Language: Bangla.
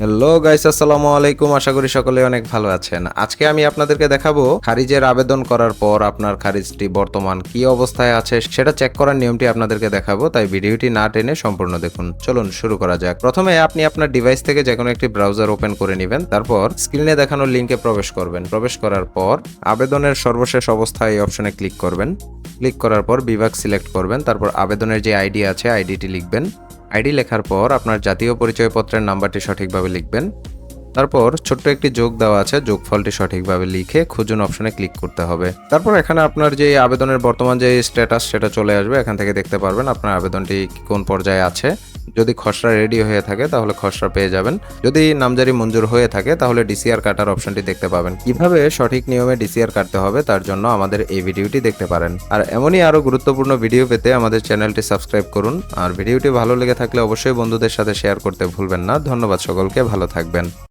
হ্যালো গাইস আসসালামু আলাইকুম। আশা করি সকলে অনেক ভালো আছেন। আজকে আমি আপনাদেরকে দেখাবো খারিজের আবেদন করার পর আপনার খারিজটি বর্তমান কি অবস্থায় আছে সেটা চেক করার নিয়মটি আপনাদেরকে দেখাবো, তাই ভিডিওটি না টেনে সম্পূর্ণ দেখুন। চলুন শুরু করা যাক। প্রথমে আপনি আপনার ডিভাইস থেকে যে কোনো একটি ব্রাউজার ওপেন করে নেবেন, তারপর স্ক্রিনে দেখানো লিঙ্কে প্রবেশ করবেন। প্রবেশ করার পর আবেদনের সর্বশেষ অবস্থায় এই অপশনে ক্লিক করবেন। ক্লিক করার পর বিভাগ সিলেক্ট করবেন, তারপর আবেদনের যে আইডি আছে আইডিটি লিখবেন। আইডি লেখার পর আপনার জাতীয় পরিচয়পত্রের নাম্বারটি সঠিকভাবে লিখবেন। তারপর ছোট্ট একটি যোগ দেওয়া আছে, যোগফলটি সঠিকভাবে লিখে খুঁজুন অপশনে ক্লিক করতে হবে। তারপর এখানে আপনার যে আবেদনের বর্তমান যে স্ট্যাটাস সেটা চলে আসবে, এখান থেকে দেখতে পারবেন আপনার আবেদনটি কোন পর্যায়ে আছে। যদি খসড়া রেডি হয়ে থাকে, তাহলে খসড়া পেয়ে যাবেন। যদি নামজারি মঞ্জুর হয়ে থাকে, তাহলে ডিসিআর কাটার অপশনটি দেখতে পাবেন। কীভাবে সঠিক নিয়মে ডিসিআর কাটতে হবে, তার জন্য আমাদের এই ভিডিওটি দেখতে পারেন। আর এমনই আরও গুরুত্বপূর্ণ ভিডিও পেতে আমাদের চ্যানেলটি সাবস্ক্রাইব করুন। আর ভিডিওটি ভালো লেগে থাকলে অবশ্যই বন্ধুদের সাথে শেয়ার করতে ভুলবেন না। ধন্যবাদ সকলকে, ভালো থাকবেন।